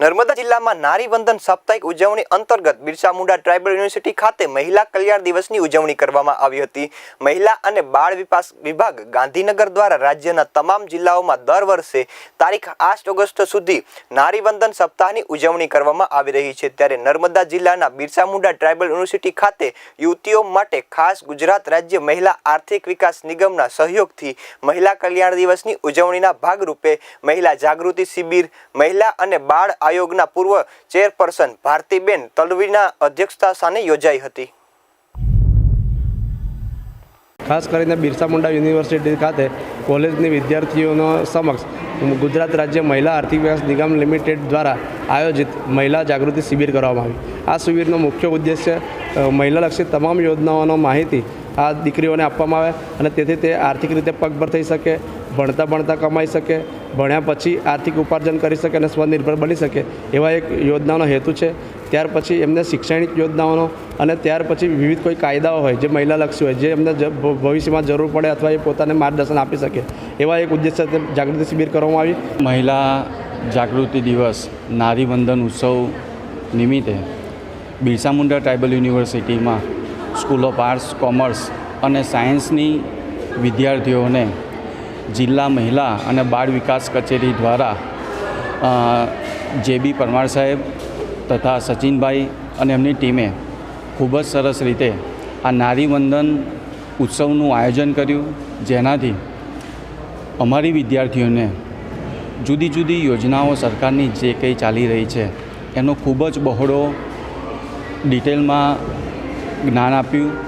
નર્મદા જિલ્લામાં નારી વંદન સાપ્તાહિક ઉજવણી અંતર્ગત બિરસા મુંડા ટ્રાઇબલ યુનિવર્સિટી ખાતે મહિલા કલ્યાણ દિવસની ઉજવણી કરવામાં આવી હતી. મહિલા અને બાળ વિકાસ વિભાગ ગાંધીનગર દ્વારા રાજ્યના તમામ જિલ્લાઓમાં દર વર્ષે તારીખ આઠ ઓગસ્ટ સુધી નારી વંદન સપ્તાહની ઉજવણી કરવામાં આવી રહી છે. ત્યારે નર્મદા જિલ્લાના બિરસા મુંડા ટ્રાઇબલ યુનિવર્સિટી ખાતે યુવતીઓ માટે ખાસ ગુજરાત રાજ્ય મહિલા આર્થિક વિકાસ નિગમના સહયોગથી મહિલા કલ્યાણ દિવસની ઉજવણીના ભાગરૂપે મહિલા જાગૃતિ શિબિર, મહિલા અને બાળ આયોગના પૂર્વ ચેરપર્સન ભારતીબેન તલવીના અધ્યક્ષતા સ્થાને યોજાઈ હતી. ખાસ કરીને બિરસા મુંડા યુનિવર્સિટી ખાતે કોલેજની વિદ્યાર્થીઓનો સમક્ષ ગુજરાત રાજ્ય મહિલા આર્થિક વિકાસ નિગમ લિમિટેડ દ્વારા આયોજિત મહિલા જાગૃતિ શિબિર કરવામાં આવી આ શિબિરનો મુખ્ય ઉદ્દેશ્ય મહિલાલક્ષી તમામ યોજનાઓનો માહિતી આ દીકરીઓને આપવામાં આવે અને તેથી તે આર્થિક રીતે પગભર થઈ શકે, ભણતા ભણતા કમાઈ શકે, ભણ્યા પછી આર્થિક ઉપાર્જન કરી શકે અને સ્વનિર્ભર બની શકે એવા એક યોજનાનો હેતુ છે. ત્યાર પછી એમને શૈક્ષણિક યોજનાઓનો અને ત્યાર પછી વિવિધ કોઈ કાયદાઓ હોય જે મહિલાલક્ષી હોય, જે એમને ભવિષ્યમાં જરૂર પડે અથવા એ પોતાને માર્ગદર્શન આપી શકે એવા એક ઉદ્દેશ્ય સાથે જાગૃતિ શિબિર કરવામાં આવી. મહિલા જાગૃતિ દિવસ, નારી વંદન ઉત્સવ નિમિત્તે બિરસા મુંડા ટ્રાઇબલ યુનિવર્સિટીમાં સ્કૂલ ઓફ આર્ટ્સ, કોમર્સ અને સાયન્સની વિદ્યાર્થીઓને જિલ્લા મહિલા અને બાળ વિકાસ કચેરી દ્વારા જે બી પરમાર સાહેબ તથા સચિનભાઈ અને એમની ટીમે ખૂબ જ સરસ રીતે આ નારીવંદન ઉત્સવનું આયોજન કર્યું, જેનાથી અમારી વિદ્યાર્થીઓને જુદી જુદી યોજનાઓ સરકારની જે કંઈ ચાલી રહી છે, એનો ખૂબ જ બહોળો ડિટેલમાં જ્ઞાન આપ્યું.